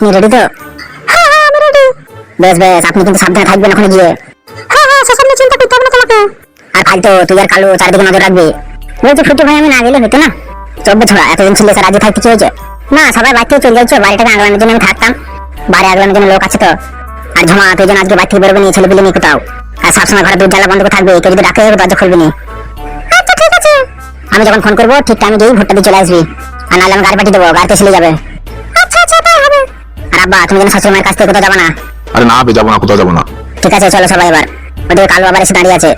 আপনি রেডি তো? হ্যাঁ হ্যাঁ আমি রেডি বেশ বেশ আপনি কিন্তু সাবধানে থাকবেন ওখানে গিয়ে। হ্যাঁ হ্যাঁ সেসব নিয়ে চিন্তা করতে হবে না তোমাকে। আর ফালতু তুই আর কালো চারিদিকে নজর রাখবি। বলছি ফুটি ভাই আমি না গেলে হতো না? চব্বে ছোড়া এতদিন ছিল স্যার রাজি থাকতে কি হয়েছে? না সবাই বাড়ি থেকে চলে যাচ্ছে বাড়িটাকে আগলানোর জন্য আমি থাকতাম। বাড়ি আগলানোর জন্য লোক আছে তো। আর ঝমা তুই যেন আজকে বাড়ি থেকে বেরোবে নি ছেলে পেলে নিয়ে কোথাও। আর সবসময় ঘরে দুধ জ্বালা বন্ধ করে থাকবে কেউ যদি ডাকে দরজা খুলবি নি। আচ্ছা ঠিক আছে। আমি যখন ফোন করব ঠিক টাইমে গিয়ে ভোটটা দিয়ে চলে আসবি। আর নাহলে আমি গাড়ি পাঠিয়ে দেবো গাড়িতে চলে যাবে। আর আব্বা তুমি যেন শাশুড়ি মায়ের কাছ থেকে কোথাও যাবে না। আরে না বে যাব না কোথাও যাব না। ঠিক আছে চলো সবাই এবার। ওদিকে কালো আবার এসে দাঁড়িয়ে আছে।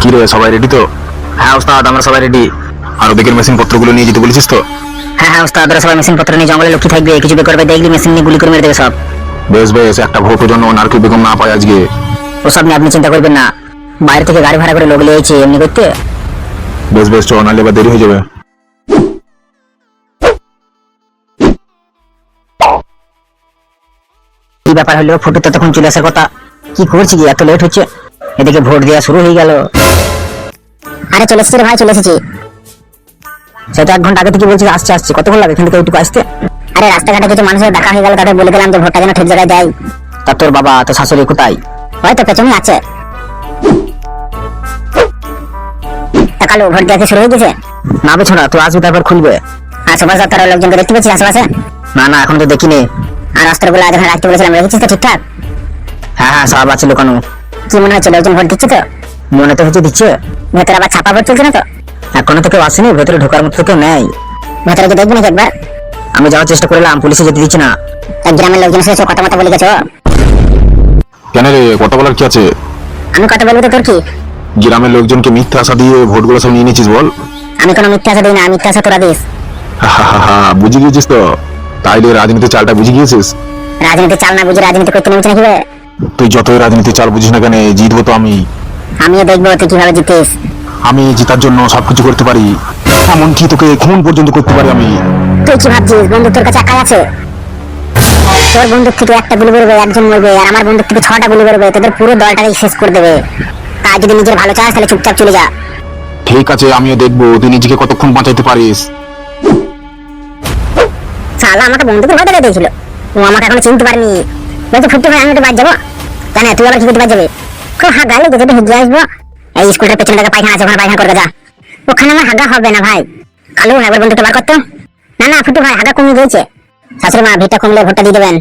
কি রে সবাই রেডি তো? হ্যাঁ ওস্তাদ আমরা সবাই রেডি আর ওদিকের মেশিন পত্রগুলো নিয়ে যেতে বলেছিস তো? হ্যাঁ হ্যাঁ ওস্তাদ ওরা সবাই মেশিন পত্র নিয়ে জঙ্গলে লক্ষ্মী থাকবে কিছু বের করবে দেখলি মেশিন নিয়ে গুলি করে মেরে দেবে সব। বেশ বেশ একটা ভোটের জন্য নারকেল বেগম না পায় আজকে। ওসব নিয়ে আপনি চিন্তা করবেন না। বাইরে থেকে গাড়ি ভাড়া করে লোক লিয়েছে এমনি করতে? বেশ বেশ চ নাহলে এবার দেরি হয়ে যাবে। কি ব্যাপার হলো? ফটো তো তখন চলে আসার কথা। কি করছি কি? এত লেট হচ্ছে। এদিকে ভোট দেওয়া শুরু হয়ে গেল। আরে চলে এসেছি ভাই চলে এসেছি। সেটা এক ঘণ্টা আগে থেকে বলছি আসছে আসছে। কতক্ষণ লাগে এখান থেকে ওইটুকু আসতে? আরে রাস্তাঘাটে কিছু মানুষের দেখা হয়ে গেল তাদের বলে দিলাম যে ভোটটা যেন ঠিক জায়গায় দেয়। তা তোর বাবা তোর শাশুড়ি কোথায়? হয়তো পেছনে আছে। কালো ভোট দেওয়া শুরু হয়ে গেছে? না বেছনা তুই আসবি তারপর খুলবে। আর সুভাষ দত্তার লোকজনকে দেখতে পেয়েছিস আশেপাশে? না না এখন তো দেখিনি। আর অস্ত্রগুলো আজ এখানে রাখতে বলেছিলাম রেখেছিস তো ঠিকঠাক? হ্যাঁ হ্যাঁ সব আছে লুকানো। কি মনে হচ্ছে লোকজন ভোট দিচ্ছে তো? মনে তো হচ্ছে দিচ্ছে। ভেতরে আবার ছাপা ভোট চলছে না তো? এখনও তো কেউ আসেনি ভেতরে ঢোকার মতো কেউ নেই। ভেতরে কি দেখবি নাকি একবার? আমি যাওয়ার চেষ্টা করলাম পুলিশে যেতে দিচ্ছে না। এক গ্রামের লোকজন এসেছে কথা মতো বলে গেছো কেন রে কথা বলার কি আছে? আমি কথা বলব তো তোর কি? গ্রামের লোকজনকে মিথ্যা আশা দিয়ে ভোটগুলো সব নিয়ে নিয়েছিস বল। আমি কোনো মিথ্যা আশা দিই না মিথ্যা আশা তোরা দিস। হা হা হা হা, বুঝে গিয়েছিস তো? তাই তাইলে রাজনীতির চালটা বুঝে গিয়েছিস? রাজনীতি চাল না বুঝে রাজনীতি করতে নেমেছে নাকি তুই যতই রাজনীতির চাল বুঝিস না কেন জিতবো তো আমি। আমিও দেখব তুই কীভাবে জিতিস। আমি জেতার জন্য সবকিছু করতে পারি এমনকি তোকে খুন পর্যন্ত করতে পারি আমি। তুই কি ভাবছিস? বন্ধু তোর কাছে একাই আছে? তোর বন্দুক থেকে একটা গুলি বেরোবে একজন মরবে আর আমার বন্দুক থেকে ছটা গুলি বেরোবে তোদের পুরো দলটাকে শেষ করে দেবে। তাই যদি নিজের ভালো চাস তাহলে চুপচাপ চলে যা। ঠিক আছে আমিও দেখব তুই নিজেকে কতক্ষণ বাঁচাইতে পারিস। শালা আমাকে বন্দুকে ভয় দেখে দিয়েছিল। ও আমাকে এখনও চিনতে পারেনি। বলছে ফুটতে ভাই আমি একটু বাদ যাব। জানে তুই আবার কি করতে বাদ যাবে। খুব হাগা লেগে যদি হিজে আসব। এই স্কুলটার পেছনে থেকে পায়খানা আছে ওখানে পায়খানা করবে যা। ওখানে আমার হাগা হবে না ভাই। কালো একবার বন্ধুকে বার করতো। না না ফুটু ভাই হাগা কমিয়ে দিয়েছে। শাশুড়ি মা ভিড়টা কমলে ভোটটা দিয়ে দেবেন।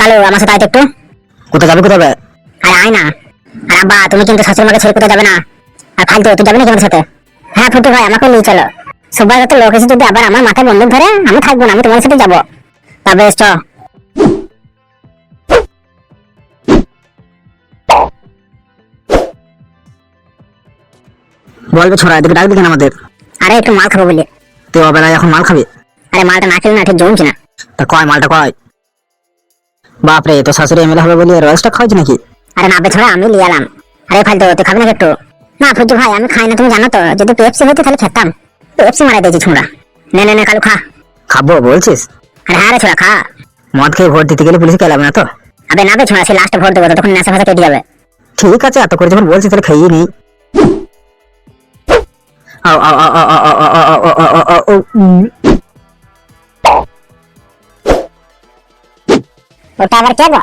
কালো আমার সাথে একটু। কোথায় যাবে কোথায় আরে আয় না। আর আব্বা তুমি কিন্তু শাশুড়ি মাকে ছেড়ে কোথায় যাবে না? আর ফালতু তুই যাবে না কি আমার সাথে? হ্যাঁ ফুটু ভাই আমাকে নিয়ে চলো। সবাই যত লোক এসে যদি আবার আমার মাথায় বন্দুক ধরে আমি থাকব না আমি তোমার সাথে যাব। তা বেশ চ। বলবে ছোড়া এদিকে ডাকবি কেন আমাদের? আরে একটু মাল খাব বলে। তুই বেলায় এখন মাল খাবি? আরে মালটা না খেলে না ঠিক জমছে না। তা কয় মালটা কয়? বাপরে তো শাশুড়ি এমএলএ হবে বলে রয়েসটা খাওয়াছি নাকি? আরে না বেছোড়া আমি লিয়ে এলাম আরে ফালতু তুই খাবি না একটু না ফুজু ভাই আমি খাই না তুমি জানো তো যদি পেপসি হতো তাহলে খেতাম পেপসি মারা দিয়েছি ছোড়া নে নে নে কালু খা খাব বলছিস আরে হ্যাঁ রে ছোড়া খা মদ খেয়ে ভোট দিতে গেলে পুলিশ খেলাবে না তো আবে না বে ছোড়া সে লাস্টে ভোট দেবো তখন নেশা ফাশা কেটে যাবে ঠিক আছে এত করে যখন বলছিস তাহলে খাইয়ে নি আও আও আও আও আও আও আও আও আও আও আও আও ওটা আবার কে গো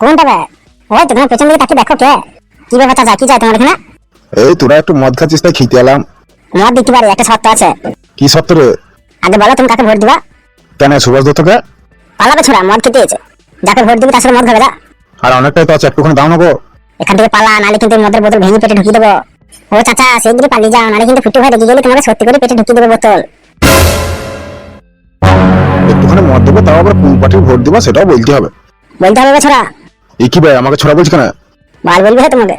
কোনটা বে ওই তোমার পেছন দিকে তাকিয়ে দেখো কে। কি ব্যাপার চাচা কি চাই তোমার এখানে? এই তোরা একটু মদ খাচ্ছিস তাই খেতে এলাম। মদ দিতে পারি একটা শর্ত আছে। কি সত্তরে আগে বলো তুমি কাকে ভোট দিবা? কেন সুভাষ দত্তকে? পালাবে ছোড়া মদ খেতে এসে। যাকে ভোট দিবি তার সাথে মদ খাবে যা। আর অনেকটাই তো আছে একটুখানি দাও না গো। এখান থেকে পালা নালে কিন্তু মদের বোতল ভেঙে পেটে ঢুকিয়ে দেবো। ও চাচা সেইদিকে পালিয়ে যাও নালে কিন্তু ফুটু ভাই রেগে গেলে তোমাকে সত্যি করে পেটে ঢুকিয়ে দেবে বোতল। একটুখানি মদ দেবো তাও আবার কোন পার্টির ভোট দিবা সেটাও বলতে হবে। বলতে হবে ছোড়া এই কি ভাই আমাকে ছোড়া বলছি কেন বাল বলবি হ্যাঁ তোমাকে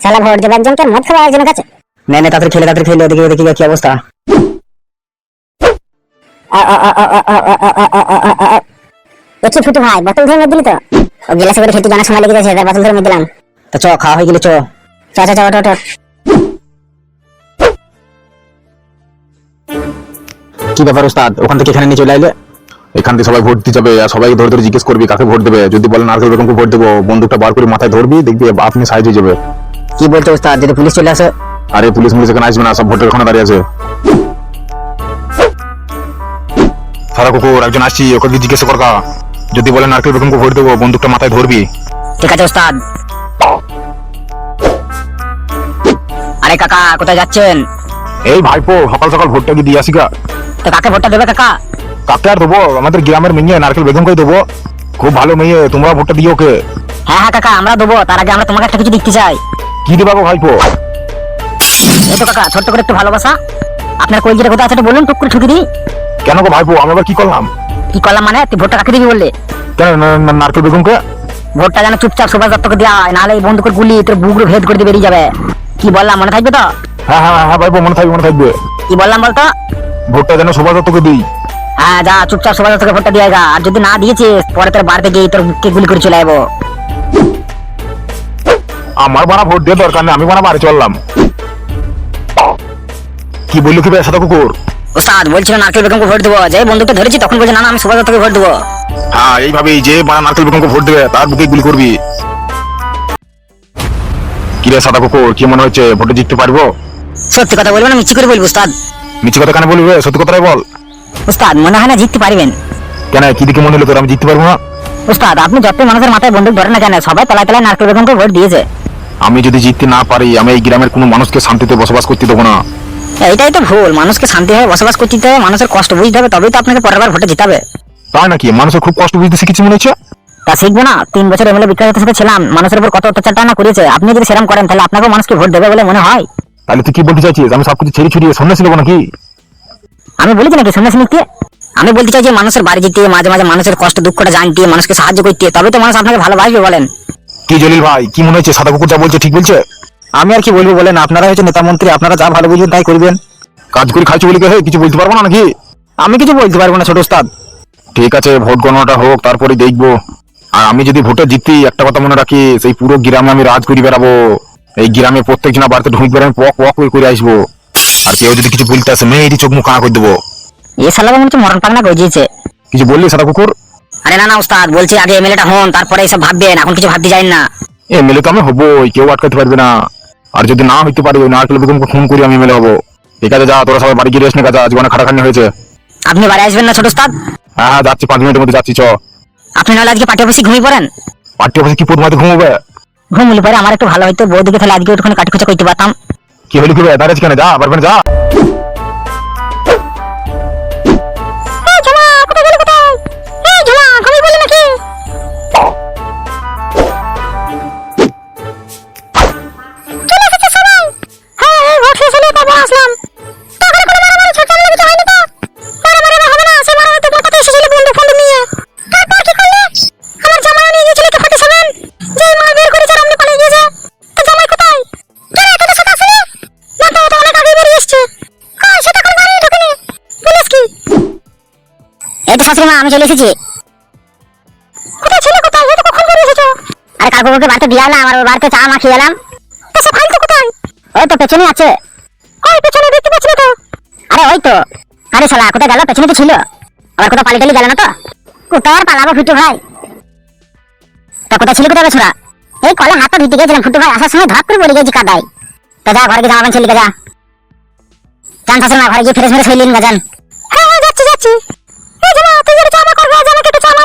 শালা ভোট দেবে একজনকে মদ খাওয়া একজনের কাছে নে নে তাড়াতাড়ি খেলে তাড়াতাড়ি খেলে দেখি দেখি কি অবস্থা দেখি ফুটু ভাই বোতল ধরে মেরে দিলি তো ও গিলাসে করে খেতে জানার সময় লেগে এবার বোতল ধরে মেরে দিলাম তো চ খাওয়া হয়ে গেলে চ চ চ চ ওঠ, ওঠ। কি ব্যাপার ওস্তাদ ওখান থেকে এখানে নিয়ে চলে আইলে এখান থেকে সবাই ভোট দিতে যাবে আর সবাই ধরে ধরে জিজ্ঞেস করবি কাকে ভোট দেবে। যদি বলে নারকেল বেগমকে ভোট দেবো বন্দুকটা বার করে মাথায় ধরবি দেখবি আপনি সাইজ হয়ে যাবে। কি বলছো ওস্তাদ? যদি পুলিশ চলে আসে? আরে পুলিশ মুলিশ এখানে আসবে না সব ভোটের ওখানে দাঁড়িয়ে আছে। সারা কুকুর একজন আসছি ওকে জিজ্ঞেস করকা যদি বলে নারকেল বেগমকে ভোট দেবো বন্দুকটা মাথায় ধরবি। ঠিক আছে ওস্তাদ। আরে কাকা কোথায় যাচ্ছেন? এই ভাইপো সকাল সকাল ভোটটা গিয়ে দিয়ে আসি গা তো কাকে ভোটটা দেবে কাকা? কাকে আর দেবো আমাদের গ্রামের মেয়ে নারকেল বেগমকে দেবো। খুব ভালো মেয়ে তোমরা ভোটটা দিও ওকে। হ্যাঁ হ্যাঁ কাকা আমরা দেবো তার আগে আমরা তোমাকে একটা কিছু দিতে চাই। কি দেবা গো ভাইপো? এই তো কাকা ছোট্ট করে একটু ভালোবাসা। আপনার কই যেটা কোথায় আছে একটু বলুন টুক করে ঠুকি দিই। কেন গো ভাইপো আমি আবার কি করলাম? কি করলাম মানে তুই ভোটটা কাকে দিবি বললে? কেন নারকেল বেগমকে ভোটটা যেন চুপচাপ সুভাষ দত্তকে দেওয়া হয় নাহলে এই করে গুলি তোর বুকরু ভেদ করে দিয়ে বেরিয়ে যাবে। কি বললাম মনে থাকবে তো? হ্যাঁ হ্যাঁ হ্যাঁ ভাইপো মনে থাকবে মনে থাকবে। কি বললাম বলতো? ভোটটা যেন শোভা দত্তকে দিই। হ্যাঁ যা চুপচাপ সুভাষ দত্তকে ভোটটা দিয়ে গা। আর যদি না দিয়েছিস পরে তোর বাড়িতে গিয়ে তোর বুককে গুলি করে চলে যাব আমার বানা ভোট দিয়ে দরকার নেই আমি বানা বাড়ি চললাম। কি বললি কি সাদা কুকুর? ওস্তাদ বলছিল নারকেল বেগমকে ভোট দেবো। যে বন্দুকটা ধরেছি তখন বলছে না না আমি সুভাষ দত্তকে ভোট দেবো। হ্যাঁ এইভাবেই যে বানা নারকেল বেগমকে ভোট দেবে তার বুকে গুলি করবি। কি রে সাদা কুকুর কি মনে হচ্ছে ভোটে জিততে পারব? সত্যি কথা বলব না মিছি করে বলব উস্তাদ মিছি কথা কেন বলবি? সত্যি কথাটাই বল। উস্তাদ মনে হয় না জিততে পারবেন। কেন কি দিকে মনে হলো তোর আমি জিততে পারব না? উস্তাদ আপনি যত মানুষের মাথায় বন্দুক ধরে না কেন সবাই তলায় তলায় নারকেল বেগমকে ভোট দিয়েছে। আমি যদি জিততে না পারি আমি এই গ্রামের কোনো মানুষকে শান্তিতে বসবাস করতে দেবো না। এইটাই তো ভুল মানুষকে শান্তিভাবে বসবাস করতে হবে মানুষের কষ্ট বুঝতে হবে তবেই তো আপনাকে পরের বার ভোটে জিতাবে তাই নাকি? মানুষের খুব কষ্ট বুঝতে শিখেছি মনে হচ্ছে? তা শিখব না তিন বছর এমএলএ সাথে ছিলাম মানুষের উপর কত অত্যাচারটা না করেছে আপনি যদি সেরকম করেন তাহলে আপনাকেও মানুষকে ভোট দেবে বলে মনে হয়। তাহলে তুই কি বলতে চাইছিস? আমি সবকিছু ছেড়ে ছুড়িয়ে সন্ন্যাসী দেবো নাকি? আমি বলেছি নাকি সন্ন্যাসী নিতে আমি বলতে চাই যে মানুষের বাড়ি যেতে মাঝে মাঝে মানুষের কষ্ট দুঃখটা জানতে মানুষকে সাহায্য করতে তবে তো মানুষ আপনাকে ভালোবাসবে বলেন। কি জলিল ভাই কি মনে হচ্ছে সাদা কুকুর যা বলছে ঠিক বলছে? আমি আর কি বলব বলেন আপনারা হচ্ছে নেতা মন্ত্রী আপনারা যা ভালো বুঝবেন তাই করবেন। কাজ করে খাইছো বলি হে কিছু বলতে পারব না নাকি? আমি কিছু বলতে পারব না ছোট উস্তাদ ঠিক আছে ভোট গণনাটা হোক তারপরে দেখব। আর আমি যদি ভোটে জিতি একটা কথা মনে রাখি সেই পুরো গ্রামে আমি রাজ করে বেড়াবো। এই গ্রামে প্রত্যেক জনা বাড়িতে ঢুকবে আমি পক পক করে আসব। আর কেউ যদি কিছু বলতে আসে মেয়েরই চোখ মুখ কানা করে দেবো। এ সালা মনে হচ্ছে মরণ পাগনা গজিয়েছে কিছু বললি সাদা কুকুর? আরে না না উস্তাদ বলছি আগে এমএলএটা হন তারপরে এসব ভাববেন এখন কিছু ভাবতে যাই না। এমএলএ তো আমি হবোই কেউ আটকাতে পারবে না। আর যদি না হইতে পারি ওই নারকেল বেগমকে ফোন করি আমি এমএলএ হব। ঠিক আছে যা তোরা সবাই বাড়ি গিয়ে রেস্ট নিয়ে যা আজ অনেক খাটাখানি হয়েছে। আপনি বাড়ি আসবেন না ছোট উস্তাদ? হ্যাঁ হ্যাঁ যাচ্ছি পাঁচ মিনিটের মধ্যে যাচ্ছি চ। আপনি নাহলে আজকে পার্টি অফিসে ঘুমিয়ে পড়েন? পার্টি অফিসে কি পদ মাঝে ঘুমোবে? ঘুমলে পরে আমার একটু ভালো হইতো বৌদিকে তাহলে আজকে একটুখানি কাটি খুচা করতে পারতাম। কি হলি কি দাঁড়িয়েছি কেন যা পারবেন শাশুড়ি মা আমি চলে এসেছি। কোথায় ছিল কোথায়? কখন এসেছ? আরে কাকুকে বাড়িতে দিয়ে এলাম আর ওর বাড়িতে চা মাখিয়ে এলাম। তা সে ফালতু কোথায়? ওই তো পেছনে আছে। ওই পেছনে দেখতে পাচ্ছি তো? আরে ওই তো। আরে শালা, কোথায় গেল? পেছনে তো ছিল। আবার কোথাও পালিয়ে গেল না তো? কোথায় আর পালাবো ফুটু ভাই? তা কোথায় ছিল কোথায় ছোড়া এই কলে ধুতে গেছিলাম ফুটু ভাই, আসার সময় ধপ করে পড়ে গেছি কাদায়। তা যা, ঘরে গিয়ে জামা ছেলে যা। মা, ঘরে গিয়ে ফ্রেশ ফ্রেশ হইলেন গা যান। হ্যাঁ যাচ্ছি যাচ্ছি। জামা করবে জামা কেটে জামা